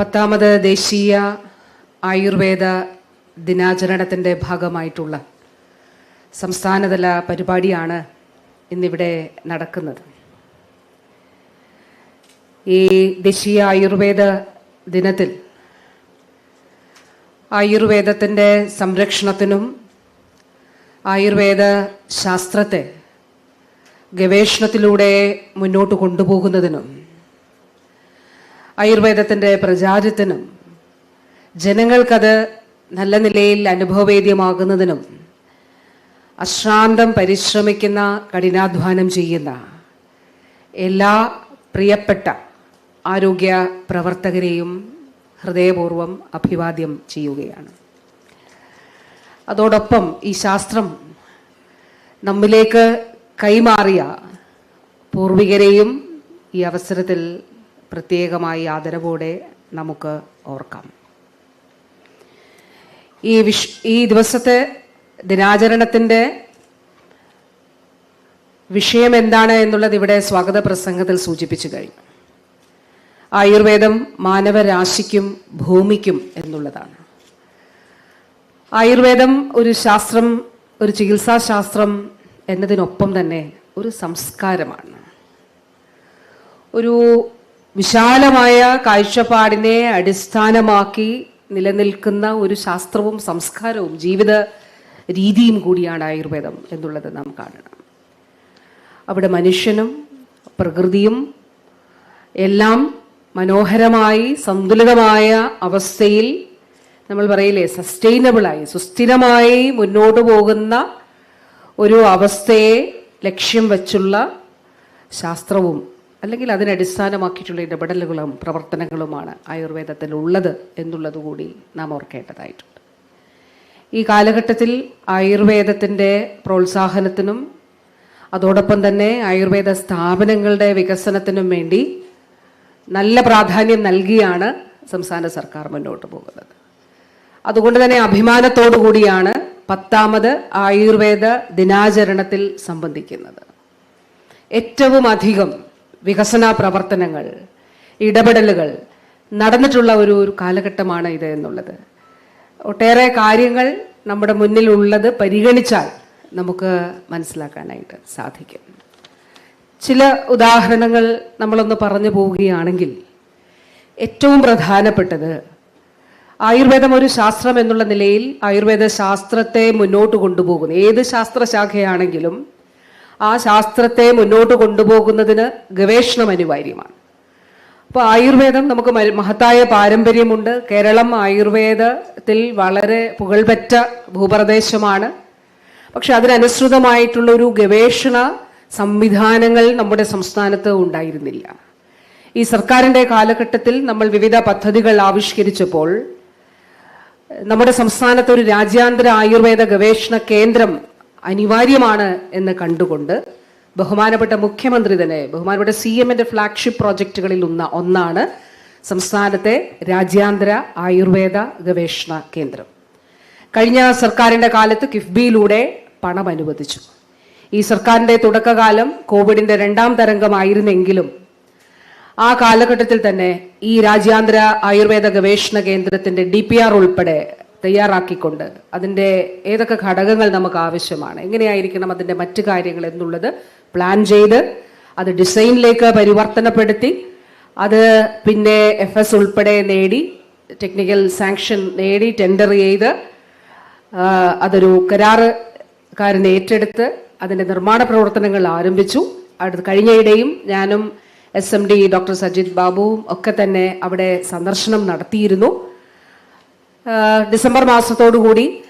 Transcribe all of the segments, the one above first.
പത്താമത് ദേശീയ ആയുർവേദ ദിനാചരണത്തിന്റെ ഭാഗമായിട്ടുള്ള സംസ്ഥാനതല പരിപാടിയാണ് ഇന്നിവിടെ നടക്കുന്നത്. ഈ ദേശീയ ആയുർവേദ ദിനത്തിൽ ആയുർവേദത്തിന്റെ സംരക്ഷണത്തിനും ആയുർവേദ ശാസ്ത്രത്തെ ഗവേഷണത്തിലൂടെ മുന്നോട്ട് കൊണ്ടുപോകുന്നതിനും ആയുർവേദത്തിന്റെ പ്രചാരത്തിനും ജനങ്ങൾക്കത് നല്ല നിലയിൽ അനുഭവവേദ്യമാകുന്നതിനും അശ്രാന്തം പരിശ്രമിക്കുന്ന കഠിനാധ്വാനം ചെയ്യുന്ന എല്ലാ പ്രിയപ്പെട്ട ആരോഗ്യ പ്രവർത്തകരെയും ഹൃദയപൂർവം അഭിവാദ്യം ചെയ്യുകയാണ്. അതോടൊപ്പം ഈ ശാസ്ത്രം നമ്മിലേക്ക് കൈമാറിയ പൂർവികരെയും ഈ അവസരത്തിൽ പ്രത്യേകമായി ആദരവോടെ നമുക്ക് ഓർക്കാം. ഈ വിഷ് ഈ ദിവസത്തെ ദിനാചരണത്തിന്റെ വിഷയം എന്താണ് എന്നുള്ളത് ഇവിടെ സ്വാഗത പ്രസംഗത്തിൽ സൂചിപ്പിച്ചു കഴിഞ്ഞു. ആയുർവേദം മാനവരാശിക്കും ഭൂമിക്കും എന്നുള്ളതാണ്. ആയുർവേദം ഒരു ശാസ്ത്രം ഒരു ചികിത്സാശാസ്ത്രം എന്നതിനൊപ്പം തന്നെ ഒരു സംസ്കാരമാണ്. ഒരു വിശാലമായ കാഴ്ചപ്പാടിനെ അടിസ്ഥാനമാക്കി നിലനിൽക്കുന്ന ഒരു ശാസ്ത്രവും സംസ്കാരവും ജീവിത രീതിയും കൂടിയാണ് ആയുർവേദം എന്നുള്ളത് നാം കാണണം. അവിടെ മനുഷ്യനും പ്രകൃതിയും എല്ലാം മനോഹരമായി സന്തുലിതമായ അവസ്ഥയിൽ നമ്മൾ പറയില്ലേ സസ്റ്റൈനബിളായി സുസ്ഥിരമായി മുന്നോട്ട് പോകുന്ന ഒരു അവസ്ഥയെ ലക്ഷ്യം വച്ചുള്ള ശാസ്ത്രവും അല്ലെങ്കിൽ അതിനടിസ്ഥാനമാക്കിയിട്ടുള്ള ഇടപെടലുകളും പ്രവർത്തനങ്ങളുമാണ് ആയുർവേദത്തിൽ ഉള്ളത് എന്നുള്ളത് കൂടി നാം ഓർക്കേണ്ടതായിട്ടുണ്ട്. ഈ കാലഘട്ടത്തിൽ ആയുർവേദത്തിന്റെ പ്രോത്സാഹനത്തിനും അതോടൊപ്പം തന്നെ ആയുർവേദ സ്ഥാപനങ്ങളുടെ വികസനത്തിനും വേണ്ടി നല്ല പ്രാധാന്യം നൽകിയാണ് സംസ്ഥാന സർക്കാർ മുന്നോട്ട് പോകുന്നത്. അതുകൊണ്ട് തന്നെ അഭിമാനത്തോടു കൂടിയാണ് പത്താമത് ആയുർവേദ ദിനാചരണത്തിൽ സംബന്ധിക്കുന്നത്. ഏറ്റവും അധികം വികസന പ്രവർത്തനങ്ങൾ ഇടപെടലുകൾ നടന്നിട്ടുള്ള ഒരു ഒരു കാലഘട്ടമാണ് ഇത് എന്നുള്ളത്. ഒട്ടേറെ കാര്യങ്ങൾ നമ്മുടെ മുന്നിൽ ഉള്ളത് പരിഗണിച്ചാൽ നമുക്ക് മനസ്സിലാക്കാനായിട്ട് സാധിക്കും. ചില ഉദാഹരണങ്ങൾ നമ്മളൊന്ന് പറഞ്ഞു പോവുകയാണെങ്കിൽ ഏറ്റവും പ്രധാനപ്പെട്ടത് ആയുർവേദം ഒരു ശാസ്ത്രം എന്നുള്ള നിലയിൽ ആയുർവേദ ശാസ്ത്രത്തെ മുന്നോട്ട് കൊണ്ടുപോകുന്നു. ഏത് ശാസ്ത്രശാഖയാണെങ്കിലും ആ ശാസ്ത്രത്തെ മുന്നോട്ട് കൊണ്ടുപോകുന്നതിന് ഗവേഷണം അനിവാര്യമാണ് അപ്പോൾ ആയുർവേദം നമുക്ക് മഹത്തായ പാരമ്പര്യമുണ്ട്. കേരളം ആയുർവേദത്തിൽ വളരെ പുകൾപെറ്റ ഭൂപ്രദേശമാണ്. പക്ഷെ അതിനനുസൃതമായിട്ടുള്ള ഒരു ഗവേഷണ സംവിധാനങ്ങൾ നമ്മുടെ സംസ്ഥാനത്ത് ഉണ്ടായിരുന്നില്ല. ഈ സർക്കാരിന്റെ കാലഘട്ടത്തിൽ നമ്മൾ വിവിധ പദ്ധതികൾ ആവിഷ്കരിച്ചപ്പോൾ നമ്മുടെ സംസ്ഥാനത്ത് ഒരു രാജ്യാന്തര ആയുർവേദ ഗവേഷണ കേന്ദ്രം അനിവാര്യമാണ് എന്ന് കണ്ടുകൊണ്ട് ബഹുമാനപ്പെട്ട മുഖ്യമന്ത്രി തന്നെ ബഹുമാനപ്പെട്ട സി എമ്മിന്റെ ഫ്ലാഗ്ഷിപ്പ് പ്രോജക്റ്റുകളിൽ ഒന്ന ഒന്നാണ് സംസ്ഥാനത്തെ രാജ്യാന്തര ആയുർവേദ ഗവേഷണ കേന്ദ്രം. കഴിഞ്ഞ സർക്കാരിന്റെ കാലത്ത് കിഫ്ബിയിലൂടെ പണം അനുവദിച്ചു. ഈ സർക്കാരിന്റെ തുടക്കകാലം കോവിഡിന്റെ രണ്ടാം തരംഗമായിരുന്നെങ്കിലും ആ കാലഘട്ടത്തിൽ തന്നെ ഈ രാജ്യാന്തര ആയുർവേദ ഗവേഷണ കേന്ദ്രത്തിന്റെ ഡി പി ആർ ഉൾപ്പെടെ തയ്യാറാക്കിക്കൊണ്ട് അതിന്റെ ഏതൊക്കെ ഘടകങ്ങൾ നമുക്ക് ആവശ്യമാണ് എങ്ങനെയായിരിക്കണം അതിന്റെ മറ്റു കാര്യങ്ങൾ എന്നുള്ളത് പ്ലാൻ ചെയ്ത് അത് ഡിസൈനിലേക്ക് പരിവർത്തനപ്പെടുത്തി അത് പിന്നെ എഫ് എസ് ഉൾപ്പെടെ നേടി ടെക്നിക്കൽ സാങ്ഷൻ നേടി ടെൻഡർ ചെയ്ത് അതൊരു കരാറുകാരൻ ഏറ്റെടുത്ത് അതിന്റെ നിർമ്മാണ പ്രവർത്തനങ്ങൾ ആരംഭിച്ചു. അടുത്ത് കഴിഞ്ഞയിടെയും ഞാനും S M D doctor Sajith ബാബുവും ഒക്കെ തന്നെ അവിടെ സന്ദർശനം നടത്തിയിരുന്നു. ഡിസംബർ മാസത്തോടുകൂടി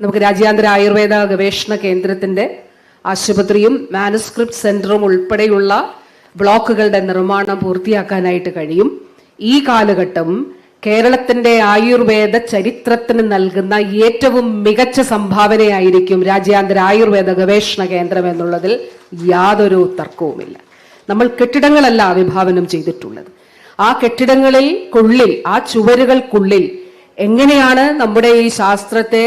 നമുക്ക് രാജ്യാന്തര ആയുർവേദ ഗവേഷണ കേന്ദ്രത്തിന്റെ ആശുപത്രിയും മാനുസ്ക്രിപ്റ്റ് സെന്ററും ഉൾപ്പെടെയുള്ള ബ്ലോക്കുകളുടെ നിർമ്മാണം പൂർത്തിയാക്കാനായിട്ട് കഴിയും. ഈ കാലഘട്ടം കേരളത്തിന്റെ ആയുർവേദ ചരിത്രത്തിന് നൽകുന്ന ഏറ്റവും മികച്ച സംഭാവനയായിരിക്കും രാജ്യാന്തര ആയുർവേദ ഗവേഷണ കേന്ദ്രം എന്നുള്ളതിൽ യാതൊരു തർക്കവുമില്ല. നമ്മൾ കെട്ടിടങ്ങളല്ല വിഭാവനം ചെയ്തിട്ടുള്ളത്. ആ കെട്ടിടങ്ങളിൽ കുള്ളിൽ ആ ചുവരുകൾക്കുള്ളിൽ എങ്ങനെയാണ് നമ്മുടെ ഈ ശാസ്ത്രത്തെ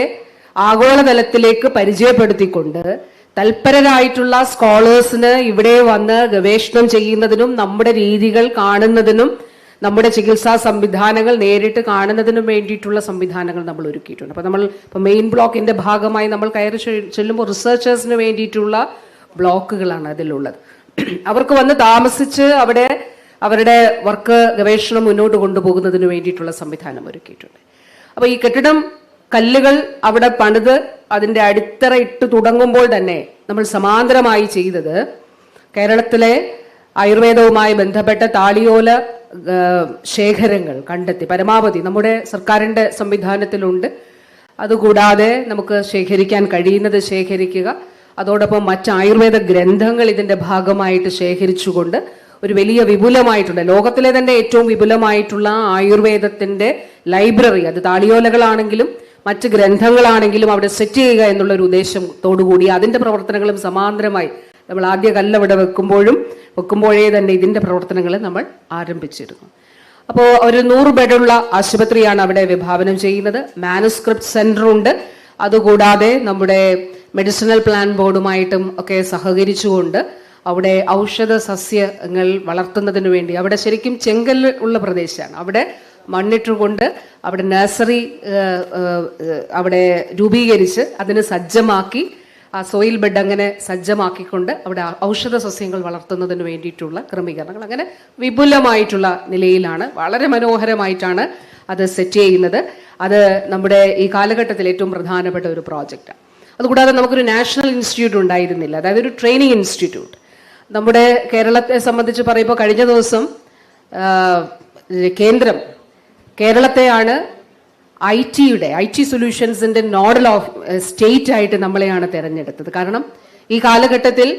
ആഗോളതലത്തിലേക്ക് പരിചയപ്പെടുത്തിക്കൊണ്ട് തൽപരരായിട്ടുള്ള സ്കോളേഴ്സിന് ഇവിടെ വന്ന് ഗവേഷണം ചെയ്യുന്നതിനും നമ്മുടെ രീതികൾ കാണുന്നതിനും നമ്മുടെ ചികിത്സാ സംവിധാനങ്ങൾ നേരിട്ട് കാണുന്നതിനും വേണ്ടിയിട്ടുള്ള സംവിധാനങ്ങൾ നമ്മൾ ഒരുക്കിയിട്ടുണ്ട്. അപ്പോൾ നമ്മൾ ഇപ്പോൾ മെയിൻ ബ്ലോക്കിന്റെ ഭാഗമായി നമ്മൾ കയറി ചെല്ലുമ്പോൾ റിസർച്ചേഴ്സിന് വേണ്ടിയിട്ടുള്ള ബ്ലോക്കുകളാണ് അതിലുള്ളത്. അവർക്ക് വന്ന് താമസിച്ച് അവിടെ അവരുടെ വർക്ക് ഗവേഷണം മുന്നോട്ട് കൊണ്ടുപോകുന്നതിന് വേണ്ടിയിട്ടുള്ള സംവിധാനം ഒരുക്കിയിട്ടുണ്ട്. അപ്പോൾ ഈ കെട്ടിടം കല്ലുകൾ അവിടെ പണിത് അതിന്റെ അടിത്തറ ഇട്ട് തുടങ്ങുമ്പോൾ തന്നെ നമ്മൾ സമാന്തരമായി ചെയ്തത് കേരളത്തിലെ ആയുർവേദവുമായി ബന്ധപ്പെട്ട താളിയോല ശേഖരങ്ങൾ കണ്ടെത്തി. പരമാവധി നമ്മുടെ സർക്കാരിന്റെ സംവിധാനത്തിലുണ്ട്. അതുകൂടാതെ നമുക്ക് ശേഖരിക്കാൻ കഴിയുന്നത് ശേഖരിക്കുക. അതോടൊപ്പം മറ്റ് ആയുർവേദ ഗ്രന്ഥങ്ങൾ ഇതിന്റെ ഭാഗമായിട്ട് ശേഖരിച്ചുകൊണ്ട് ഒരു വലിയ വിപുലമായിട്ടുണ്ട് ലോകത്തിലെ തന്നെ ഏറ്റവും വിപുലമായിട്ടുള്ള ആയുർവേദത്തിന്റെ ലൈബ്രറി. അത് താളിയോലകളാണെങ്കിലും മറ്റ് ഗ്രന്ഥങ്ങളാണെങ്കിലും അവിടെ സെറ്റ് ചെയ്യുക എന്നുള്ള ഒരു ഉദ്ദേശത്തോടുകൂടി അതിന്റെ പ്രവർത്തനങ്ങളും സമാന്തരമായി നമ്മൾ ആദ്യ കല്ലവിടെ വെക്കുമ്പോഴും വെക്കുമ്പോഴേ തന്നെ ഇതിന്റെ പ്രവർത്തനങ്ങൾ നമ്മൾ ആരംഭിച്ചിരുന്നു. അപ്പോൾ ഒരു നൂറ് ബെഡുള്ള ആശുപത്രിയാണ് അവിടെ വിഭാവനം ചെയ്യുന്നത്. മാനുസ്ക്രിപ്റ്റ് സെന്റർ ഉണ്ട് അതുകൂടാതെ നമ്മുടെ മെഡിസിനൽ പ്ലാൻ ബോർഡുമായിട്ടും ഒക്കെ സഹകരിച്ചുകൊണ്ട് അവിടെ ഔഷധ സസ്യങ്ങൾ വളർത്തുന്നതിന് വേണ്ടി. അവിടെ ശരിക്കും ചെങ്കൽ ഉള്ള പ്രദേശമാണ്. അവിടെ മണ്ണിട്ടുകൊണ്ട് അവിടെ നഴ്സറി അവിടെ രൂപീകരിച്ച് അതിന് സജ്ജമാക്കി ആ സോയിൽ ബെഡ് അങ്ങനെ സജ്ജമാക്കിക്കൊണ്ട് അവിടെ ഔഷധ സസ്യങ്ങൾ വളർത്തുന്നതിന് വേണ്ടിയിട്ടുള്ള ക്രമീകരണങ്ങൾ. അങ്ങനെ വിപുലമായിട്ടുള്ള നിലയിലാണ് വളരെ മനോഹരമായിട്ടാണ് അത് സെറ്റ് ചെയ്യുന്നത്. അത് നമ്മുടെ ഈ കാലഘട്ടത്തിൽ ഏറ്റവും പ്രധാനപ്പെട്ട ഒരു പ്രോജക്റ്റാണ്. അതുകൂടാതെ നമുക്കൊരു നാഷണൽ ഇൻസ്റ്റിറ്റ്യൂട്ട് ഉണ്ടായിരുന്നില്ല. അതായത് ഒരു ട്രെയിനിങ് ഇൻസ്റ്റിറ്റ്യൂട്ട്. നമ്മുടെ കേരളത്തെ സംബന്ധിച്ച് പറയുമ്പോൾ കഴിഞ്ഞ ദിവസം കേന്ദ്രം കേരളത്തെയാണ് ഐ ടിയുടെ ഐ ടി സൊല്യൂഷൻസിന്റെ നോഡൽ ഓഫ് സ്റ്റേറ്റ് ആയിട്ട് നമ്മളെയാണ് തിരഞ്ഞെടുത്തത്. കാരണം ഈ കാലഘട്ടത്തിൽ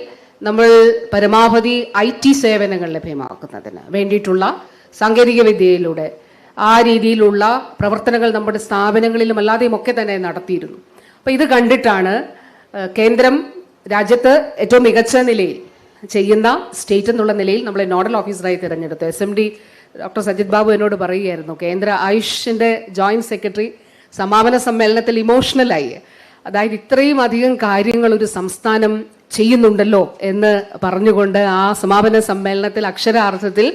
നമ്മൾ പരമാവധി ഐ ടി സേവനങ്ങൾ ലഭ്യമാക്കുന്നതിന് വേണ്ടിയിട്ടുള്ള സാങ്കേതിക വിദ്യയിലൂടെ ആ രീതിയിലുള്ള പ്രവർത്തനങ്ങൾ നമ്മുടെ സ്ഥാപനങ്ങളിലും അല്ലാതെയും ഒക്കെ തന്നെ നടത്തിയിരുന്നു. അപ്പൊ ഇത് കണ്ടിട്ടാണ് കേന്ദ്രം രാജ്യത്ത് ഏറ്റവും മികച്ച നിലയിൽ ചെയ്യുന്ന സ്റ്റേറ്റ് എന്നുള്ള നിലയിൽ നമ്മളെ നോഡൽ ഓഫീസറായി തിരഞ്ഞെടുത്തു. S M D doctor Sajith Babu എന്നോട് പറയുകയായിരുന്നു കേന്ദ്ര ആയുഷിന്റെ ജോയിന്റ് സെക്രട്ടറി സമാപന സമ്മേളനത്തിൽ ഇമോഷണലായി. അതായത് ഇത്രയും അധികം കാര്യങ്ങൾ ഒരു സംസ്ഥാനം ചെയ്യുന്നുണ്ടല്ലോ എന്ന് പറഞ്ഞുകൊണ്ട് ആ സമാപന സമ്മേളനത്തിൽ അക്ഷരാർത്ഥത്തിൽ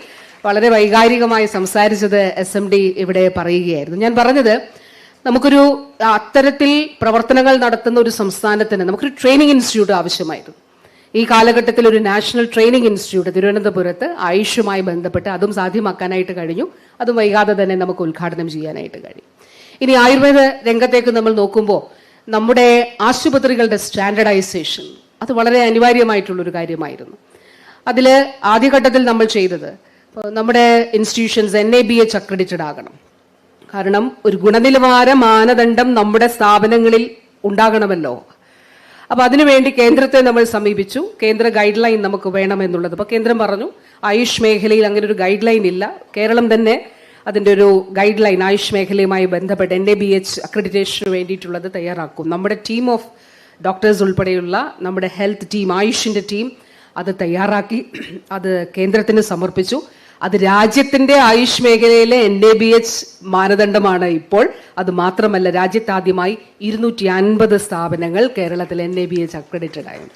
വളരെ വൈകാരികമായി സംസാരിച്ചത് എസ് എം ഡി ഇവിടെ പറയുകയായിരുന്നു. ഞാൻ പറഞ്ഞത് നമുക്കൊരു അത്തരത്തിൽ പ്രവർത്തനങ്ങൾ നടത്തുന്ന ഒരു സംസ്ഥാനത്തിന് നമുക്കൊരു ട്രെയിനിങ് ഇൻസ്റ്റിറ്റ്യൂട്ട് ആവശ്യമായിരുന്നു. ഈ കാലഘട്ടത്തിൽ ഒരു നാഷണൽ ട്രെയിനിങ് ഇൻസ്റ്റിറ്റ്യൂട്ട് തിരുവനന്തപുരത്ത് ആയുഷുമായി ബന്ധപ്പെട്ട് അതും സാധ്യമാക്കാനായിട്ട് കഴിഞ്ഞു. അതും വൈകാതെ തന്നെ നമുക്ക് ഉദ്ഘാടനം ചെയ്യാനായിട്ട് കഴിയും. ഇനി ആയുർവേദ രംഗത്തേക്ക് നമ്മൾ നോക്കുമ്പോൾ നമ്മുടെ ആശുപത്രികളുടെ സ്റ്റാൻഡർഡൈസേഷൻ അത് വളരെ അനിവാര്യമായിട്ടുള്ളൊരു കാര്യമായിരുന്നു. അതിൽ ആദ്യഘട്ടത്തിൽ നമ്മൾ ചെയ്തത് നമ്മുടെ institutions N A B H accredited ആകണം. കാരണം ഒരു ഗുണനിലവാര മാനദണ്ഡം നമ്മുടെ സ്ഥാപനങ്ങളിൽ ഉണ്ടാകണമല്ലോ. അപ്പൊ അതിനുവേണ്ടി കേന്ദ്രത്തെ നമ്മൾ സമീപിച്ചു. കേന്ദ്ര ഗൈഡ് ലൈൻ നമുക്ക് വേണമെന്നുള്ളത് അപ്പൊ കേന്ദ്രം പറഞ്ഞു ആയുഷ് മേഖലയിൽ അങ്ങനെ ഒരു ഗൈഡ് ലൈൻ ഇല്ല. കേരളം തന്നെ അതിന്റെ ഒരു ഗൈഡ് ലൈൻ ആയുഷ് മേഖലയുമായി ബന്ധപ്പെട്ട് എൻ എ ബി എച്ച് അക്രഡിറ്റേഷന് വേണ്ടിയിട്ടുള്ളത് തയ്യാറാക്കും. നമ്മുടെ ടീം ഓഫ് ഡോക്ടേഴ്സ് ഉൾപ്പെടെയുള്ള നമ്മുടെ ഹെൽത്ത് ടീം ആയുഷിന്റെ ടീം അത് തയ്യാറാക്കി അത് കേന്ദ്രത്തിന് സമർപ്പിച്ചു. അത് രാജ്യത്തിന്റെ ആയുഷ് മേഖലയിലെ എൻ എ ബി എച്ച് മാനദണ്ഡമാണ് ഇപ്പോൾ. അത് മാത്രമല്ല രാജ്യത്താദ്യമായി ഇരുന്നൂറ്റി അൻപത് സ്ഥാപനങ്ങൾ കേരളത്തിൽ N A B H accredited ആയിരുന്നു.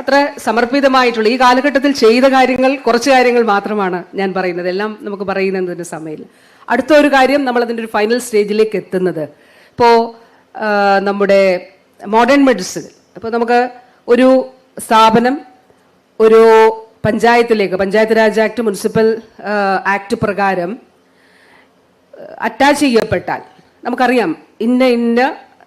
അത്ര സമർപ്പിതമായിട്ടുള്ള ഈ കാലഘട്ടത്തിൽ ചെയ്ത കാര്യങ്ങൾ കുറച്ച് കാര്യങ്ങൾ മാത്രമാണ് ഞാൻ പറയുന്നത്. എല്ലാം നമുക്ക് പറയുന്നതിന് സമയമില്ല. അടുത്ത ഒരു കാര്യം നമ്മൾ അതിന്റെ ഒരു ഫൈനൽ സ്റ്റേജിലേക്ക് എത്തുന്നത്. ഇപ്പോൾ നമ്മുടെ മോഡേൺ മെഡിസിൻ അപ്പോൾ നമുക്ക് ഒരു സ്ഥാപനം ഒരു പഞ്ചായത്തിലേക്ക് panchayat raj act municipal act പ്രകാരം അറ്റാച്ച് ചെയ്യപ്പെട്ടാൽ നമുക്കറിയാം ഇന്ന ഇന്ന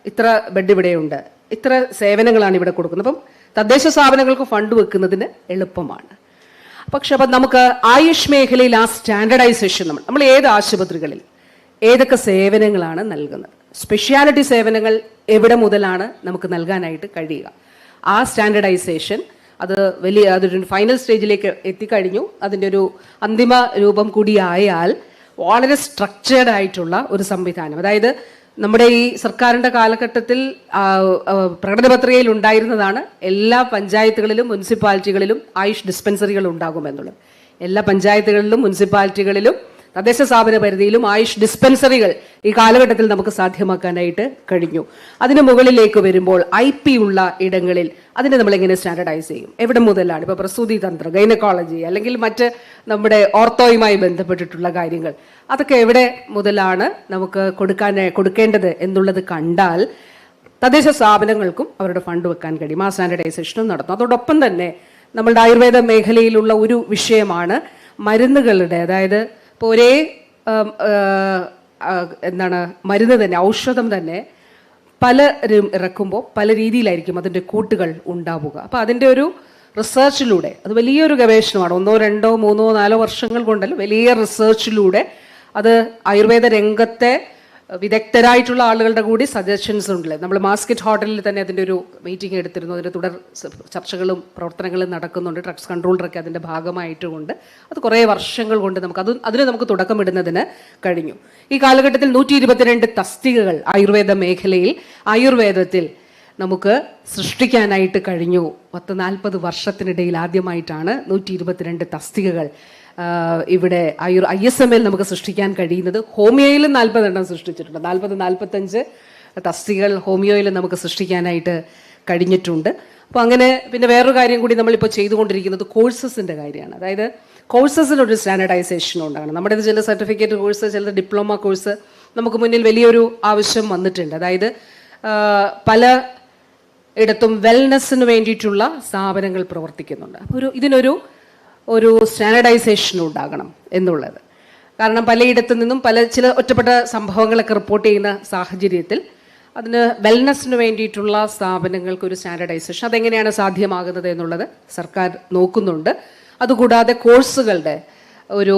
ഇത്ര ബെഡ് ഇവിടെയുണ്ട്. ഇത്ര സേവനങ്ങളാണ് ഇവിടെ കൊടുക്കുന്നത്. അപ്പം തദ്ദേശ സ്ഥാപനങ്ങൾക്ക് ഫണ്ട് വെക്കുന്നതിന് എളുപ്പമാണ്. പക്ഷെ അപ്പം നമുക്ക് ആയുഷ് മേഖലയിൽ ആ സ്റ്റാൻഡർഡൈസേഷൻ നമ്മൾ നമ്മൾ ഏത് ആശുപത്രികളിൽ ഏതൊക്കെ സേവനങ്ങളാണ് നൽകുന്നത്? സ്പെഷ്യാലിറ്റി സേവനങ്ങൾ എവിടെ മുതലാണ് നമുക്ക് നൽകാനായിട്ട് കഴിയുക? ആ സ്റ്റാൻഡർഡൈസേഷൻ അത് വലിയ അതൊരു ഫൈനൽ സ്റ്റേജിലേക്ക് എത്തിക്കഴിഞ്ഞു. അതിന്റെ ഒരു അന്തിമ രൂപം കൂടിയായാൽ വളരെ സ്ട്രക്ചേർഡ് ആയിട്ടുള്ള ഒരു സംവിധാനം. അതായത് നമ്മുടെ ഈ സർക്കാരിന്റെ കാലഘട്ടത്തിൽ പ്രകടനപത്രികയിൽ ഉണ്ടായിരുന്നതാണ് എല്ലാ പഞ്ചായത്തുകളിലും മുനിസിപ്പാലിറ്റികളിലും ആയുഷ് ഡിസ്പെൻസറികൾ ഉണ്ടാകുമെന്നുള്ളത് എല്ലാ പഞ്ചായത്തുകളിലും മുനിസിപ്പാലിറ്റികളിലും തദ്ദേശ സ്ഥാപന പരിധിയിലും ആയുഷ് ഡിസ്പെൻസറികൾ ഈ കാലഘട്ടത്തിൽ നമുക്ക് സാധ്യമാക്കാനായിട്ട് കഴിഞ്ഞു. അതിന് മുകളിലേക്ക് വരുമ്പോൾ ഐ പി ഉള്ള ഇടങ്ങളിൽ അതിനെ നമ്മൾ എങ്ങനെ സ്റ്റാൻഡർഡൈസ് ചെയ്യും. എവിടെ മുതലാണ് ഇപ്പോൾ പ്രസൂതി തന്ത്രം ഗൈനക്കോളജി അല്ലെങ്കിൽ മറ്റ് നമ്മുടെ ഓർത്തോയുമായി ബന്ധപ്പെട്ടിട്ടുള്ള കാര്യങ്ങൾ. അതൊക്കെ എവിടെ മുതലാണ് നമുക്ക് കൊടുക്കാൻ കൊടുക്കേണ്ടത് എന്നുള്ളത് കണ്ടാൽ തദ്ദേശ സ്ഥാപനങ്ങൾക്കും അവരുടെ ഫണ്ട് വെക്കാൻ കഴിയും. ആ സ്റ്റാൻഡർഡൈസേഷനും നടത്തും. അതോടൊപ്പം തന്നെ നമ്മളുടെ ആയുർവേദ മേഖലയിലുള്ള ഒരു വിഷയമാണ് മരുന്നുകളുടെ അതായത് ഇപ്പോൾ ഒരേ എന്താണ് മരുന്ന് തന്നെ ഔഷധം തന്നെ പലരും ഇറക്കുമ്പോൾ പല രീതിയിലായിരിക്കും അതിന്റെ കൂട്ടുകൾ ഉണ്ടാവുക. അപ്പോൾ അതിന്റെ ഒരു റിസർച്ചിലൂടെ അത് വലിയൊരു ഗവേഷണമാണ്. ഒന്നോ രണ്ടോ മൂന്നോ നാലോ വർഷങ്ങൾ കൊണ്ടല്ല വലിയ റിസർച്ചിലൂടെ അത് ആയുർവേദ രംഗത്തെ വിദഗ്ധരായിട്ടുള്ള ആളുകളുടെ കൂടി സജഷൻസ് ഉണ്ടല്ലേ? നമ്മൾ മാസ്കറ്റ് ഹോട്ടലിൽ തന്നെ അതിന്റെ ഒരു മീറ്റിംഗ് എടുത്തിരുന്നു. അതിന്റെ തുടർ ചർച്ചകളും പ്രവർത്തനങ്ങളും നടക്കുന്നുണ്ട്. ഡ്രഗ്സ് കൺട്രോളറൊക്കെ അതിന്റെ ഭാഗമായിട്ടുകൊണ്ട് അത് കുറേ വർഷങ്ങൾ കൊണ്ട് നമുക്ക് അത് അതിന് നമുക്ക് തുടക്കമിടുന്നതിന് കഴിഞ്ഞു. ഈ കാലഘട്ടത്തിൽ നൂറ്റി ഇരുപത്തിരണ്ട് തസ്തികകൾ ആയുർവേദ മേഖലയിൽ ആയുർവേദത്തിൽ നമുക്ക് സൃഷ്ടിക്കാനായിട്ട് കഴിഞ്ഞു. പത്ത് നാൽപ്പത് വർഷത്തിനിടയിൽ ആദ്യമായിട്ടാണ് നൂറ്റി ഇരുപത്തിരണ്ട് തസ്തികകൾ ഇവിടെ Ayur I S M L നമുക്ക് സൃഷ്ടിക്കാൻ കഴിയുന്നത് ഹോമിയോയിലും നാൽപ്പതെണ്ണം സൃഷ്ടിച്ചിട്ടുണ്ട്. നാൽപ്പത് നാൽപ്പത്തഞ്ച് തസ്തികൾ ഹോമിയോയിൽ നമുക്ക് സൃഷ്ടിക്കാനായിട്ട് കഴിഞ്ഞിട്ടുണ്ട്. അപ്പോൾ അങ്ങനെ പിന്നെ വേറൊരു കാര്യം കൂടി നമ്മളിപ്പോൾ ചെയ്തുകൊണ്ടിരിക്കുന്നത് കോഴ്സസിന്റെ കാര്യമാണ്. അതായത് കോഴ്സസിനൊരു സ്റ്റാൻഡർഡൈസേഷൻ ഉണ്ടാകണം. നമ്മുടെ ചില സർട്ടിഫിക്കറ്റ് കോഴ്സ് ചില ഡിപ്ലോമ കോഴ്സ് നമുക്ക് മുന്നിൽ വലിയൊരു ആവശ്യം വന്നിട്ടുണ്ട്. അതായത് പല ഇടത്തും വെൽനെസ്സിന് വേണ്ടിയിട്ടുള്ള സ്ഥാപനങ്ങൾ പ്രവർത്തിക്കുന്നുണ്ട്. അപ്പോൾ ഒരു ഇതിനൊരു ഒരു സ്റ്റാൻഡർഡൈസേഷൻ ഉണ്ടാകണം എന്നുള്ളത്. കാരണം പലയിടത്തു നിന്നും പല ചില ഒറ്റപ്പെട്ട സംഭവങ്ങളൊക്കെ റിപ്പോർട്ട് ചെയ്യുന്ന സാഹചര്യത്തിൽ അതിന് വെൽനെസ്സിന് വേണ്ടിയിട്ടുള്ള സ്ഥാപനങ്ങൾക്ക് ഒരു സ്റ്റാൻഡർഡൈസേഷൻ അതെങ്ങനെയാണ് സാധ്യമാകുന്നത് എന്നുള്ളത് സർക്കാർ നോക്കുന്നുണ്ട്. അതുകൂടാതെ കോഴ്സുകളുടെ ഒരു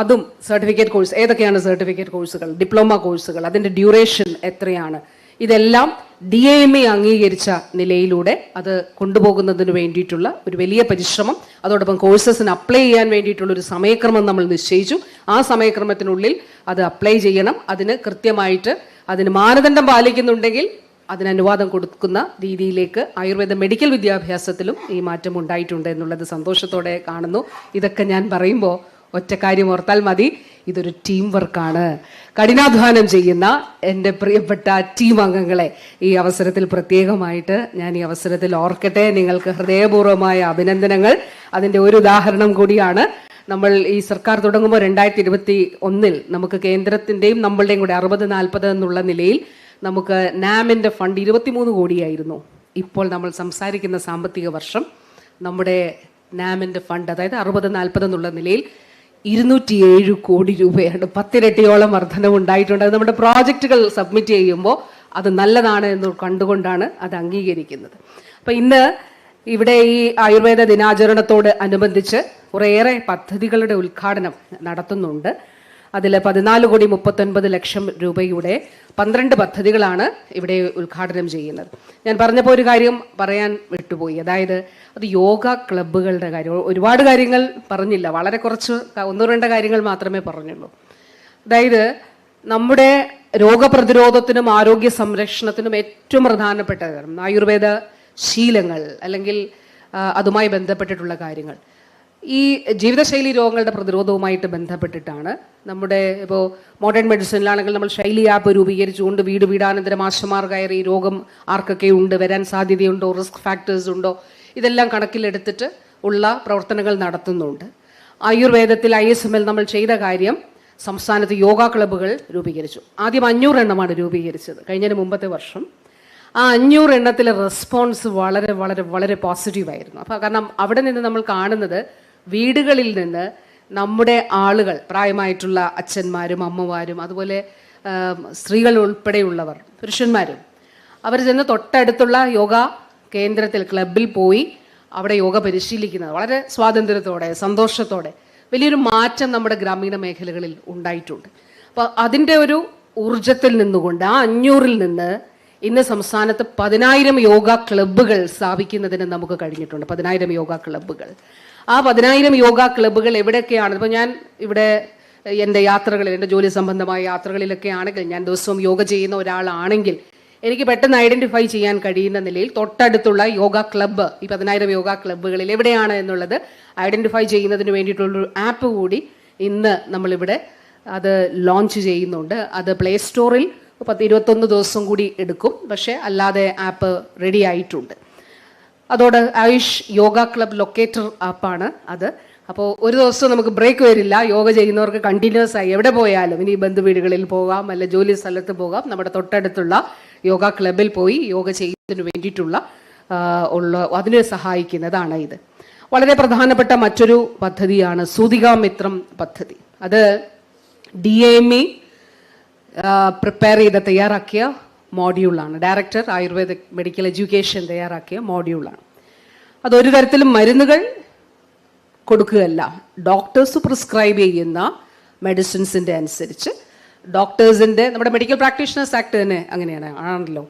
അതും സർട്ടിഫിക്കറ്റ് കോഴ്സ് ഏതൊക്കെയാണ് സർട്ടിഫിക്കറ്റ് കോഴ്സുകൾ ഡിപ്ലോമ കോഴ്സുകൾ അതിന്റെ ഡ്യൂറേഷൻ എത്രയാണ് ഇതെല്ലാം ഡി എം എ അംഗീകരിച്ച നിലയിലൂടെ അത് കൊണ്ടുപോകുന്നതിന് വേണ്ടിയിട്ടുള്ള ഒരു വലിയ പരിശ്രമം. അതോടൊപ്പം കോഴ്സസിന് അപ്ലൈ ചെയ്യാൻ വേണ്ടിയിട്ടുള്ള ഒരു സമയക്രമം നമ്മൾ നിശ്ചയിച്ചു. ആ സമയക്രമത്തിനുള്ളിൽ അത് അപ്ലൈ ചെയ്യണം. അതിന് കൃത്യമായിട്ട് അതിന് മാനദണ്ഡം പാലിക്കുന്നുണ്ടെങ്കിൽ അതിന് അനുവാദം കൊടുക്കുന്ന രീതിയിലേക്ക് ആയുർവേദ മെഡിക്കൽ വിദ്യാഭ്യാസത്തിലും ഈ മാറ്റം ഉണ്ടായിട്ടുണ്ട് എന്നുള്ളത് സന്തോഷത്തോടെ കാണുന്നു. ഇതൊക്കെ ഞാൻ പറയുമ്പോൾ ഒറ്റ കാര്യം ഓർത്താൽ മതി. ഇതൊരു ടീം വർക്കാണ് കഠിനാധ്വാനം ചെയ്യുന്ന എന്റെ പ്രിയപ്പെട്ട ടീം അംഗങ്ങളെ ഈ അവസരത്തിൽ പ്രത്യേകമായിട്ട് ഞാൻ ഈ അവസരത്തിൽ ഓർക്കട്ടെ. നിങ്ങൾക്ക് ഹൃദയപൂർവമായ അഭിനന്ദനങ്ങൾ. അതിന്റെ ഒരു ഉദാഹരണം കൂടിയാണ് നമ്മൾ ഈ സർക്കാർ തുടങ്ങുമ്പോൾ രണ്ടായിരത്തി ഇരുപത്തി ഒന്നിൽ നമുക്ക് കേന്ദ്രത്തിന്റെയും നമ്മളുടെയും കൂടെ അറുപത് നാൽപ്പത് എന്നുള്ള നിലയിൽ നമുക്ക് നാമിന്റെ ഫണ്ട് ഇരുപത്തിമൂന്ന് കോടിയായിരുന്നു. ഇപ്പോൾ നമ്മൾ സംസാരിക്കുന്ന സാമ്പത്തിക വർഷം നമ്മുടെ നാമിന്റെ ഫണ്ട് അതായത് അറുപത് നാൽപ്പത് എന്നുള്ള നിലയിൽ ഇരുന്നൂറ്റിയേഴ് കോടി രൂപയാണ് പത്തിരട്ടിയോളം വർധനവ് ഉണ്ടായിട്ടുണ്ട്. അത് നമ്മുടെ പ്രോജക്റ്റുകൾ സബ്മിറ്റ് ചെയ്യുമ്പോൾ അത് നല്ലതാണ് എന്ന് കണ്ടുകൊണ്ടാണ് അത് അംഗീകരിക്കുന്നത്. അപ്പം ഇന്ന് ഇവിടെ ഈ ആയുർവേദ ദിനാചരണത്തോട് അനുബന്ധിച്ച് കുറേയേറെ പദ്ധതികളുടെ ഉദ്ഘാടനം നടത്തുന്നുണ്ട്. അതിൽ പതിനാല് കോടി മുപ്പത്തൊൻപത് ലക്ഷം രൂപയുടെ പന്ത്രണ്ട് പദ്ധതികളാണ് ഇവിടെ ഉദ്ഘാടനം ചെയ്യുന്നത്. ഞാൻ പറഞ്ഞപ്പോൾ ഒരു കാര്യം പറയാൻ വിട്ടുപോയി. അതായത് അത് യോഗ ക്ലബ്ബുകളുടെ കാര്യം. ഒരുപാട് കാര്യങ്ങൾ പറഞ്ഞില്ല. വളരെ കുറച്ച് ഒന്നോ രണ്ട് കാര്യങ്ങൾ മാത്രമേ പറഞ്ഞുള്ളൂ. അതായത് നമ്മുടെ രോഗപ്രതിരോധത്തിനും ആരോഗ്യ സംരക്ഷണത്തിനും ഏറ്റവും പ്രധാനപ്പെട്ട ആയുർവേദ ശീലങ്ങൾ അല്ലെങ്കിൽ അതുമായി ബന്ധപ്പെട്ടിട്ടുള്ള കാര്യങ്ങൾ. ഈ ജീവിതശൈലി രോഗങ്ങളുടെ പ്രതിരോധവുമായിട്ട് ബന്ധപ്പെട്ടിട്ടാണ് നമ്മുടെ ഇപ്പോൾ മോഡേൺ മെഡിസിനിലാണെങ്കിൽ നമ്മൾ ശൈലി ആപ്പ് രൂപീകരിച്ചുകൊണ്ട് വീട് വീടാനന്തരം ആശമാർ കയറി രോഗം ആർക്കൊക്കെ ഉണ്ട് വരാൻ സാധ്യതയുണ്ടോ റിസ്ക് ഫാക്ടേഴ്സ് ഉണ്ടോ ഇതെല്ലാം കണക്കിലെടുത്തിട്ട് ഉള്ള പ്രവർത്തനങ്ങൾ നടത്തുന്നുണ്ട്. ആയുർവേദത്തിൽ ഐ എസ് എം എൽ നമ്മൾ ചെയ്ത കാര്യം സംസ്ഥാനത്ത് യോഗ ക്ലബ്ബുകൾ രൂപീകരിച്ചു. ആദ്യം അഞ്ഞൂറ് എണ്ണമാണ് രൂപീകരിച്ചത് കഴിഞ്ഞതിന് മുമ്പത്തെ വർഷം. ആ അഞ്ഞൂറ് എണ്ണത്തിലെ റെസ്പോൺസ് വളരെ വളരെ വളരെ പോസിറ്റീവായിരുന്നു അപ്പോൾ കാരണം അവിടെ നിന്ന് നമ്മൾ കാണുന്നത് വീടുകളിൽ നിന്ന് നമ്മുടെ ആളുകൾ പ്രായമായിട്ടുള്ള അച്ഛന്മാരും അമ്മമാരും അതുപോലെ സ്ത്രീകൾ ഉൾപ്പെടെയുള്ളവർ പുരുഷന്മാരും അവർ ചെന്ന് തൊട്ടടുത്തുള്ള യോഗ കേന്ദ്രത്തിൽ ക്ലബിൽ പോയി അവിടെ യോഗ പരിശീലിക്കുന്നത്. വളരെ സ്വാതന്ത്ര്യത്തോടെ സന്തോഷത്തോടെ വലിയൊരു മാറ്റം നമ്മുടെ ഗ്രാമീണ മേഖലകളിൽ ഉണ്ടായിട്ടുണ്ട്. അപ്പോൾ അതിന്റെ ഒരു ഊർജത്തിൽ നിന്നുകൊണ്ട് ആ അഞ്ഞൂറിൽ നിന്ന് ഇന്ന് സംസ്ഥാനത്ത് പതിനായിരം യോഗ ക്ലബ്ബുകൾ സ്ഥാപിക്കുന്നതിന് നമുക്ക് കഴിഞ്ഞിട്ടുണ്ട്. പതിനായിരം യോഗ ക്ലബ്ബുകൾ. ആ പതിനായിരം യോഗ ക്ലബ്ബുകൾ എവിടെയൊക്കെയാണ്? ഇപ്പോൾ ഞാൻ ഇവിടെ എന്റെ യാത്രകളിൽ എന്റെ ജോലി സംബന്ധമായ യാത്രകളിലൊക്കെ ആണെങ്കിൽ ഞാൻ ദിവസവും യോഗ ചെയ്യുന്ന ഒരാളാണെങ്കിൽ എനിക്ക് പെട്ടെന്ന് ഐഡന്റിഫൈ ചെയ്യാൻ കഴിയുന്ന നിലയിൽ തൊട്ടടുത്തുള്ള യോഗ ക്ലബ്ബ് ഈ പതിനായിരം യോഗ ക്ലബ്ബുകളിൽ എവിടെയാണ് എന്നുള്ളത് ഐഡന്റിഫൈ ചെയ്യുന്നതിന് വേണ്ടിയിട്ടുള്ളൊരു ആപ്പ് കൂടി ഇന്ന് നമ്മളിവിടെ അത് ലോഞ്ച് ചെയ്യുന്നുണ്ട്. അത് പ്ലേ സ്റ്റോറിൽ പത്ത് ഇരുപത്തൊന്ന് ദിവസം കൂടി എടുക്കും. പക്ഷേ അല്ലാതെ ആപ്പ് റെഡി ആയിട്ടുണ്ട്. അതോടെ ആയുഷ് യോഗ ക്ലബ് ലൊക്കേറ്റർ ആപ്പാണ് അത്. അപ്പോൾ ഒരു ദിവസം നമുക്ക് ബ്രേക്ക് വരില്ല. യോഗ ചെയ്യുന്നവർക്ക് കണ്ടിന്യൂസ് ആയി എവിടെ പോയാലും ഇനി ബന്ധുവീടുകളിൽ പോകാം അല്ല ജോലി സ്ഥലത്ത് പോകാം. നമ്മുടെ തൊട്ടടുത്തുള്ള യോഗ ക്ലബിൽ പോയി യോഗ ചെയ്യുന്നതിന് വേണ്ടിയിട്ടുള്ള ഉള്ള അതിനെ സഹായിക്കുന്നതാണ് ഇത്. വളരെ പ്രധാനപ്പെട്ട മറ്റൊരു പദ്ധതിയാണ് സൂതികാമിത്രം പദ്ധതി. അത് ഡി എം ഇ പ്രിപ്പയർ ചെയ്ത് തയ്യാറാക്കിയ മോഡ്യൂളാണ് ഡയറക്ടർ ആയുർവേദ മെഡിക്കൽ എഡ്യൂക്കേഷൻ തയ്യാറാക്കിയ മോഡ്യൂളാണ് അതൊരു തരത്തിലും മരുന്നുകൾ കൊടുക്കുകയല്ല. ഡോക്ടേഴ്സ് പ്രിസ്ക്രൈബ് ചെയ്യുന്ന മെഡിസിൻസിന്റെ അനുസരിച്ച് ഡോക്ടേഴ്സിന്റെ നമ്മുടെ മെഡിക്കൽ പ്രാക്ടീഷണേഴ്സ് ആക്ട് തന്നെ അങ്ങനെയാണ് ആണല്ലോ.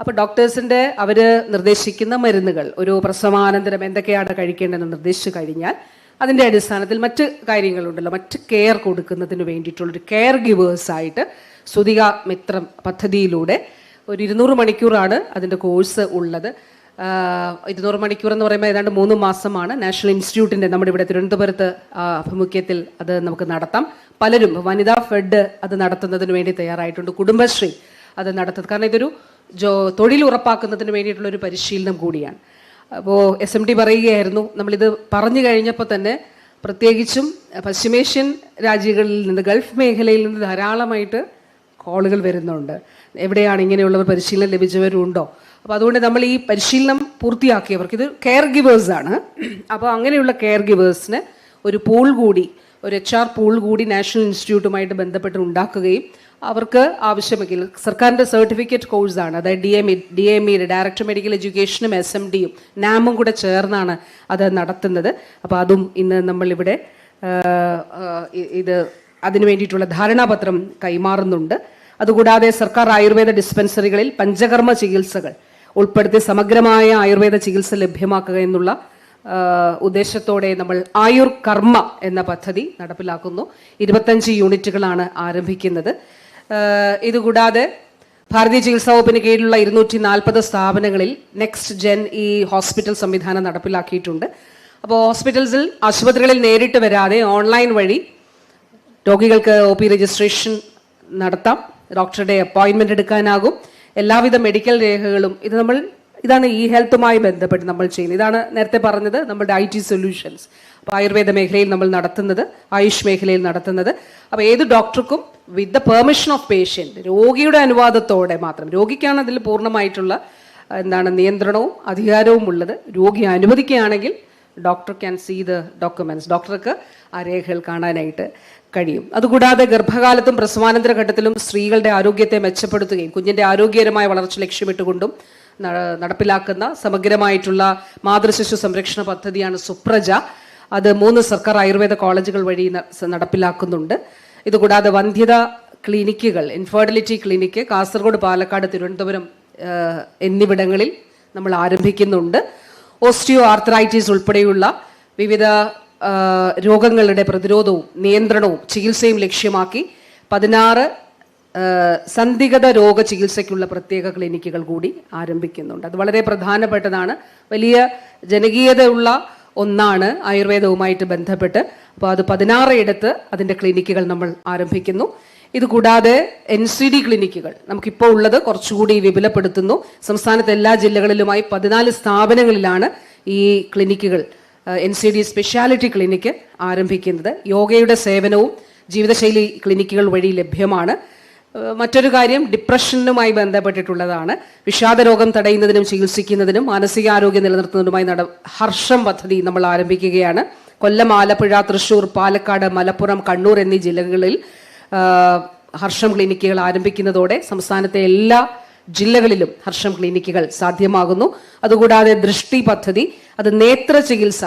അപ്പോൾ ഡോക്ടേഴ്സിന്റെ അവർ നിർദ്ദേശിക്കുന്ന മരുന്നുകൾ ഒരു പ്രസവാനന്തരം എന്തൊക്കെയാണ് കഴിക്കേണ്ടതെന്ന് നിർദ്ദേശിച്ചു കഴിഞ്ഞാൽ അതിന്റെ അടിസ്ഥാനത്തിൽ മറ്റ് കാര്യങ്ങളുണ്ടല്ലോ. മറ്റ് കെയർ കൊടുക്കുന്നതിന് വേണ്ടിയിട്ടുള്ളൊരു കെയർ ഗിവേഴ്സായിട്ട് സുതിക മിത്രം പദ്ധതിയിലൂടെ ഒരു ഇരുന്നൂറ് മണിക്കൂറാണ് അതിന്റെ കോഴ്സ് ഉള്ളത്. ഇരുന്നൂറ് മണിക്കൂർ എന്ന് പറയുമ്പോൾ ഏതാണ്ട് മൂന്ന് മാസമാണ് നാഷണൽ ഇൻസ്റ്റിറ്റ്യൂട്ടിന്റെ നമ്മുടെ ഇവിടെ തിരുവനന്തപുരത്ത് ആഭിമുഖ്യത്തിൽ അത് നമുക്ക് നടത്താം. പലരും വനിതാ ഫെഡ് അത് നടത്തുന്നതിന് വേണ്ടി തയ്യാറായിട്ടുണ്ട്. കുടുംബശ്രീ അത് നടത്തുന്നത്. കാരണം ഇതൊരു ജോ തൊഴിൽ ഉറപ്പാക്കുന്നതിന് വേണ്ടിയിട്ടുള്ള ഒരു പരിശീലനം കൂടിയാണ്. അപ്പോൾ എസ് എം ഡി പറയുകയായിരുന്നു നമ്മളിത് പറഞ്ഞു കഴിഞ്ഞപ്പോൾ തന്നെ പ്രത്യേകിച്ചും പശ്ചിമേഷ്യൻ രാജ്യങ്ങളിൽ നിന്ന് ഗൾഫ് മേഖലയിൽ നിന്ന് ധാരാളമായിട്ട് കോളുകൾ വരുന്നുണ്ട്. എവിടെയാണ് ഇങ്ങനെയുള്ളവർ പരിശീലനം ലഭിച്ചവരുണ്ടോ? അപ്പോൾ അതുകൊണ്ട് നമ്മൾ ഈ പരിശീലനം പൂർത്തിയാക്കിയവർക്ക് ഇത് കെയർ ഗിവേഴ്സാണ് അപ്പോൾ അങ്ങനെയുള്ള കെയർ ഗിവേഴ്സിന് ഒരു പൂൾ കൂടി ഒരു എച്ച് ആർ പൂൾ കൂടി നാഷണൽ ഇൻസ്റ്റിറ്റ്യൂട്ടുമായിട്ട് ബന്ധപ്പെട്ട് ഉണ്ടാക്കുകയും അവർക്ക് ആവശ്യമെങ്കിൽ സർക്കാരിന്റെ സർട്ടിഫിക്കറ്റ് കോഴ്സാണ് അതായത് D M E D M ഇയുടെ ഡയറക്ടർ മെഡിക്കൽ എഡ്യൂക്കേഷനും എസ് എം ഡിയും നാമും കൂടെ ചേർന്നാണ് അത് നടത്തുന്നത്. അപ്പോൾ അതും ഇന്ന് നമ്മളിവിടെ ഇത് അതിനു വേണ്ടിയിട്ടുള്ള ധാരണാപത്രം കൈമാറുന്നുണ്ട്. അതുകൂടാതെ സർക്കാർ ആയുർവേദ ഡിസ്പെൻസറികളിൽ പഞ്ചകർമ്മ ചികിത്സകൾ ഉൾപ്പെടുത്തി സമഗ്രമായ ആയുർവേദ ചികിത്സ ലഭ്യമാക്കുക എന്നുള്ള ഉദ്ദേശത്തോടെ നമ്മൾ ആയുർ കർമ്മ എന്ന പദ്ധതി നടപ്പിലാക്കുന്നു. ഇരുപത്തഞ്ച് യൂണിറ്റുകളാണ് ആരംഭിക്കുന്നത്. ഇതുകൂടാതെ ഭാരതീയ ചികിത്സാ വകുപ്പിന് കീഴിലുള്ള ഇരുന്നൂറ്റി നാൽപ്പത് സ്ഥാപനങ്ങളിൽ നെക്സ്റ്റ് ജെൻ ഈ ഹോസ്പിറ്റൽ സംവിധാനം നടപ്പിലാക്കിയിട്ടുണ്ട്. അപ്പോൾ ഹോസ്പിറ്റൽസിൽ ആശുപത്രികളിൽ നേരിട്ട് വരാതെ ഓൺലൈൻ വഴി രോഗികൾക്ക് ഒ പി രജിസ്ട്രേഷൻ നടത്താം. ഡോക്ടറുടെ അപ്പോയിൻമെന്റ് എടുക്കാനാകും. എല്ലാവിധ മെഡിക്കൽ രേഖകളും ഇത് നമ്മൾ ഇതാണ് ഈ ഹെൽത്തുമായി ബന്ധപ്പെട്ട് നമ്മൾ ചെയ്യുന്നത്. ഇതാണ് നേരത്തെ പറഞ്ഞത് നമ്മുടെ ഐ ടി സൊല്യൂഷൻസ്. അപ്പോൾ ആയുർവേദ മേഖലയിൽ നമ്മൾ നടത്തുന്നത് ആയുഷ് മേഖലയിൽ നടത്തുന്നത്. അപ്പോൾ ഏത് ഡോക്ടർക്കും with the permission of patient രോഗിയുടെ അനുവാദത്തോടെ മാത്രം രോഗിക്കാണ് അതിൽ പൂർണമായിട്ടുള്ള എന്താണ് നിയന്ത്രണവും അധികാരവും ഉള്ളത്. രോഗി അനുവദിക്കുകയാണെങ്കിൽ doctor can see the documents. ഡോക്ടർക്ക് ആ രേഖകൾ കാണാനായിട്ട് കഴിയും. അതുകൂടാതെ ഗർഭകാലത്തും പ്രസവാനന്തര ഘട്ടത്തിലും സ്ത്രീകളുടെ ആരോഗ്യത്തെ മെച്ചപ്പെടുത്തുകയും കുഞ്ഞിന്റെ ആരോഗ്യകരമായ വളർച്ച ലക്ഷ്യമിട്ടുകൊണ്ടും നടപ്പിലാക്കുന്ന സമഗ്രമായിട്ടുള്ള മാതൃശിശു സംരക്ഷണ പദ്ധതിയാണ് സുപ്രജ. അത് മൂന്ന് സർക്കാർ ആയുർവേദ കോളേജുകൾ വഴി നടപ്പിലാക്കുന്നുണ്ട്. ഇതുകൂടാതെ വന്ധ്യത ക്ലിനിക്കുകൾ ഇൻഫെർട്ടിലിറ്റി ക്ലിനിക്ക് കാസർഗോഡ് പാലക്കാട് തിരുവനന്തപുരം എന്നിവിടങ്ങളിൽ നമ്മൾ ആരംഭിക്കുന്നുണ്ട്. ഓസ്റ്റിയോ ആർത്രൈറ്റിസ് ഉൾപ്പെടെയുള്ള വിവിധ രോഗങ്ങളുടെ പ്രതിരോധവും നിയന്ത്രണവും ചികിത്സയും ലക്ഷ്യമാക്കി പതിനാറ് സന്ധിഗത രോഗ ചികിത്സയ്ക്കുള്ള പ്രത്യേക ക്ലിനിക്കുകൾ കൂടി ആരംഭിക്കുന്നുണ്ട്. അത് വളരെ പ്രധാനപ്പെട്ടതാണ്. വലിയ ജനകീയതയുള്ള ഒന്നാണ് ആയുർവേദവുമായിട്ട് ബന്ധപ്പെട്ട്. അപ്പോൾ അത് പതിനാറ് ഇടത്ത് അതിന്റെ ക്ലിനിക്കുകൾ നമ്മൾ ആരംഭിക്കുന്നു. ഇതുകൂടാതെ എൻ സി ഡി ക്ലിനിക്കുകൾ നമുക്കിപ്പോൾ ഉള്ളത് കുറച്ചുകൂടി വിപുലപ്പെടുത്തുന്നു. സംസ്ഥാനത്തെ എല്ലാ ജില്ലകളിലുമായി പതിനാല് സ്ഥാപനങ്ങളിലാണ് ഈ ക്ലിനിക്കുകൾ N C D speciality clinic ആരംഭിക്കുന്നത്. യോഗയുടെ സേവനവും ജീവിതശൈലി ക്ലിനിക്കുകൾ വഴി ലഭ്യമാണ്. മറ്റൊരു കാര്യം ഡിപ്രഷനുമായി ബന്ധപ്പെട്ടിട്ടുള്ളതാണ്. വിഷാദരോഗം തടയുന്നതിനും ചികിത്സിക്കുന്നതിനും മാനസികാരോഗ്യം നിലനിർത്തുന്നതിനുമായി നട ഹർഷം പദ്ധതി നമ്മൾ ആരംഭിക്കുകയാണ്. കൊല്ലം ആലപ്പുഴ തൃശൂർ പാലക്കാട് മലപ്പുറം കണ്ണൂർ എന്നീ ജില്ലകളിൽ ഹർഷം ക്ലിനിക്കുകൾ ആരംഭിക്കുന്നതോടെ സംസ്ഥാനത്തെ എല്ലാ ജില്ലകളിലും ഹർഷം ക്ലിനിക്കുകൾ സാധ്യമാകുന്നു. അതുകൂടാതെ ദൃഷ്ടി പദ്ധതി അത് നേത്ര ചികിത്സ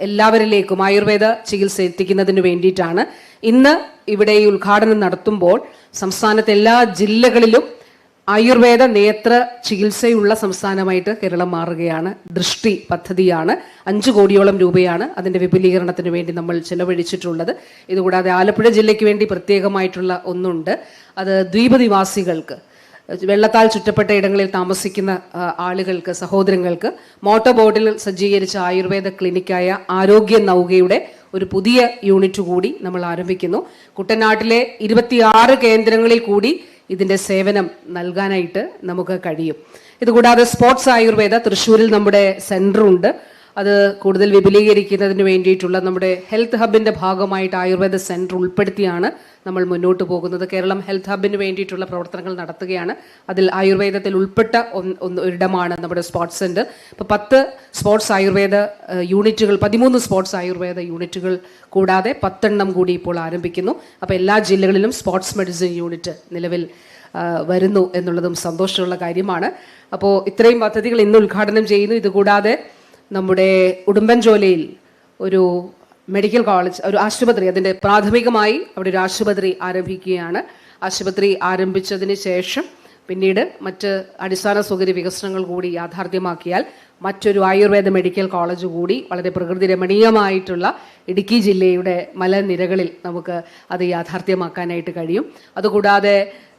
എല്ലാവരിലേക്കും ആയുർവേദ ചികിത്സ എത്തിക്കുന്നതിന് വേണ്ടിയിട്ടാണ്. ഇന്ന് ഇവിടെ ഈ ഉദ്ഘാടനം നടത്തുമ്പോൾ സംസ്ഥാനത്തെ എല്ലാ ജില്ലകളിലും ആയുർവേദ നേത്ര ചികിത്സയുള്ള സംസ്ഥാനമായിട്ട് കേരളം മാറുകയാണ്. ദൃഷ്ടി പദ്ധതിയാണ്. അഞ്ച് കോടിയോളം രൂപയാണ് അതിന്റെ വിപുലീകരണത്തിന് വേണ്ടി നമ്മൾ ചെലവഴിച്ചിട്ടുള്ളത്. ഇതുകൂടാതെ ആലപ്പുഴ ജില്ലയ്ക്ക് വേണ്ടി പ്രത്യേകമായിട്ടുള്ള ഒന്നുണ്ട്. അത് ദ്വീപ് നിവാസികൾക്ക് വെള്ളത്താൽ ചുറ്റപ്പെട്ട ഇടങ്ങളിൽ താമസിക്കുന്ന ആളുകൾക്ക് സഹോദരങ്ങൾക്ക് മോട്ടോർ ബോട്ടിൽ സജ്ജീകരിച്ച ആയുർവേദ ക്ലിനിക്കായ ആരോഗ്യ നൗകയുടെ ഒരു പുതിയ യൂണിറ്റ് കൂടി നമ്മൾ ആരംഭിക്കുന്നു. കുട്ടനാട്ടിലെ ഇരുപത്തിയാറ് കേന്ദ്രങ്ങളിൽ കൂടി ഇതിന്റെ സേവനം നൽകാനായിട്ട് നമുക്ക് കഴിയും. ഇതുകൂടാതെ സ്പോർട്സ് ആയുർവേദ തൃശ്ശൂരിൽ നമ്മുടെ സെന്റർ ഉണ്ട് അത് കൂടുതൽ വിപുലീകരിക്കുന്നതിന് വേണ്ടിയിട്ടുള്ള നമ്മുടെ ഹെൽത്ത് ഹബിന്റെ ഭാഗമായിട്ട് ആയുർവേദ സെന്റർ ഉൾപ്പെടുത്തിയാണ് നമ്മൾ മുന്നോട്ട് പോകുന്നത്. കേരളം ഹെൽത്ത് ഹബിന് വേണ്ടിയിട്ടുള്ള പ്രവർത്തനങ്ങൾ നടത്തുകയാണ്. അതിൽ ആയുർവേദത്തിൽ ഉൾപ്പെട്ട ഒരിടമാണ് നമ്മുടെ സ്പോർട്സ് സെന്റർ. ഇപ്പോൾ പത്ത് സ്പോർട്സ് ആയുർവേദ യൂണിറ്റുകൾ പതിമൂന്ന് സ്പോർട്സ് ആയുർവേദ യൂണിറ്റുകൾ കൂടാതെ പത്തെണ്ണം കൂടി ഇപ്പോൾ ആരംഭിക്കുന്നു. അപ്പോൾ എല്ലാ ജില്ലകളിലും സ്പോർട്സ് മെഡിസിൻ യൂണിറ്റ് നിലവിൽ വരുന്നു എന്നുള്ളതും സന്തോഷമുള്ള കാര്യമാണ്. അപ്പോൾ ഇത്രയും പദ്ധതികൾ ഇന്ന് ഉദ്ഘാടനം ചെയ്യുന്നു. ഇതുകൂടാതെ നമ്മുടെ ഉടുമ്പൻചോലയിൽ ഒരു മെഡിക്കൽ കോളേജ് ഒരു ആശുപത്രി അതിന്റെ പ്രാഥമികമായി അവിടെ ഒരു ആശുപത്രി ആരംഭിക്കുകയാണ്. ആശുപത്രി ആരംഭിച്ചതിന് ശേഷം പിന്നീട് മറ്റ് അടിസ്ഥാന സൗകര്യ വികസനങ്ങൾ കൂടി യാഥാർത്ഥ്യമാക്കിയാൽ മറ്റൊരു ആയുർവേദ മെഡിക്കൽ കോളേജ് കൂടി വളരെ പ്രകൃതി രമണീയമായിട്ടുള്ള ഇടുക്കി ജില്ലയുടെ മലനിരകളിൽ നമുക്ക് അത് യാഥാർത്ഥ്യമാക്കാനായിട്ട് കഴിയും. അതുകൂടാതെ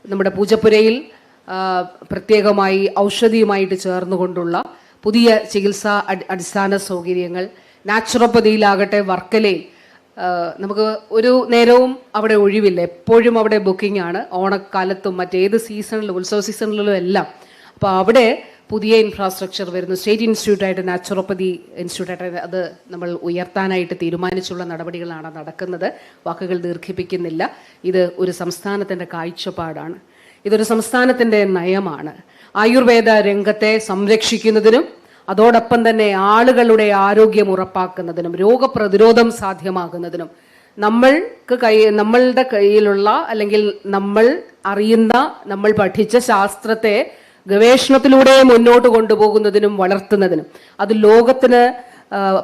നമ്മുടെ പൂജപ്പുരയിൽ പ്രത്യേകമായി ഔഷധിയുമായിട്ട് ചേർന്നുകൊണ്ടുള്ള പുതിയ ചികിത്സാ അടിസ്ഥാന സൗകര്യങ്ങൾ നാച്ചുറോപ്പതിയിലാകട്ടെ വർക്കലയിൽ. നമുക്ക് ഒരു നേരവും അവിടെ ഒഴിവില്ല. എപ്പോഴും അവിടെ ബുക്കിംഗ് ആണ് ഓണക്കാലത്തും മറ്റേത് സീസണിലും ഉത്സവ സീസണിലും എല്ലാം. അപ്പോൾ അവിടെ പുതിയ ഇൻഫ്രാസ്ട്രക്ചർ വരുന്നു. സ്റ്റേറ്റ് ഇൻസ്റ്റിറ്റ്യൂട്ടായിട്ട് നാച്ചുറോപ്പതി ഇൻസ്റ്റിറ്റ്യൂട്ടായിട്ട് അത് നമ്മൾ ഉയർത്താനായിട്ട് തീരുമാനിച്ചുള്ള നടപടികളാണ് നടക്കുന്നത്. വാക്കുകൾ ദീർഘിപ്പിക്കുന്നില്ല. ഇത് ഒരു സംസ്ഥാനത്തിന്റെ കാഴ്ചപ്പാടാണ്. ഇതൊരു സംസ്ഥാനത്തിന്റെ നയമാണ്. ആയുർവേദ രംഗത്തെ സംരക്ഷിക്കുന്നതിനും അതോടൊപ്പം തന്നെ ആളുകളുടെ ആരോഗ്യം ഉറപ്പാക്കുന്നതിനും രോഗപ്രതിരോധം സാധ്യമാകുന്നതിനും നമ്മൾക്ക് കൈ നമ്മളുടെ കയ്യിലുള്ള അല്ലെങ്കിൽ നമ്മൾ അറിയുന്ന നമ്മൾ പഠിച്ച ശാസ്ത്രത്തെ ഗവേഷണത്തിലൂടെ മുന്നോട്ട് കൊണ്ടുപോകുന്നതിനും വളർത്തുന്നതിനും അത് ലോകത്തിന്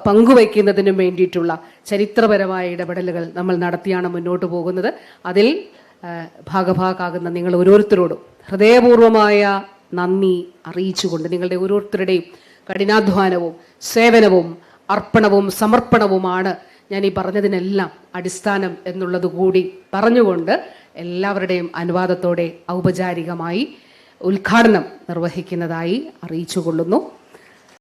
പങ്കുവയ്ക്കുന്നതിനും വേണ്ടിയിട്ടുള്ള ചരിത്രപരമായ ഇടപെടലുകൾ നമ്മൾ നടത്തിയാണ് മുന്നോട്ട് പോകുന്നത്. അതിൽ ഭാഗഭാഗാകുന്ന നിങ്ങൾ ഓരോരുത്തരോടും ഹൃദയപൂർവമായ നന്ദി അറിയിച്ചുകൊണ്ട് നിങ്ങളുടെ ഓരോരുത്തരുടെയും കഠിനാധ്വാനവും സേവനവും അർപ്പണവും സമർപ്പണവുമാണ് ഞാൻ ഈ പറഞ്ഞതിനെല്ലാം അടിസ്ഥാനം എന്നുള്ളത് കൂടി പറഞ്ഞുകൊണ്ട് എല്ലാവരുടെയും അനുവാദത്തോടെ ഔപചാരികമായി ഉദ്ഘാടനം നിർവഹിക്കുന്നതായി അറിയിച്ചുകൊള്ളുന്നു.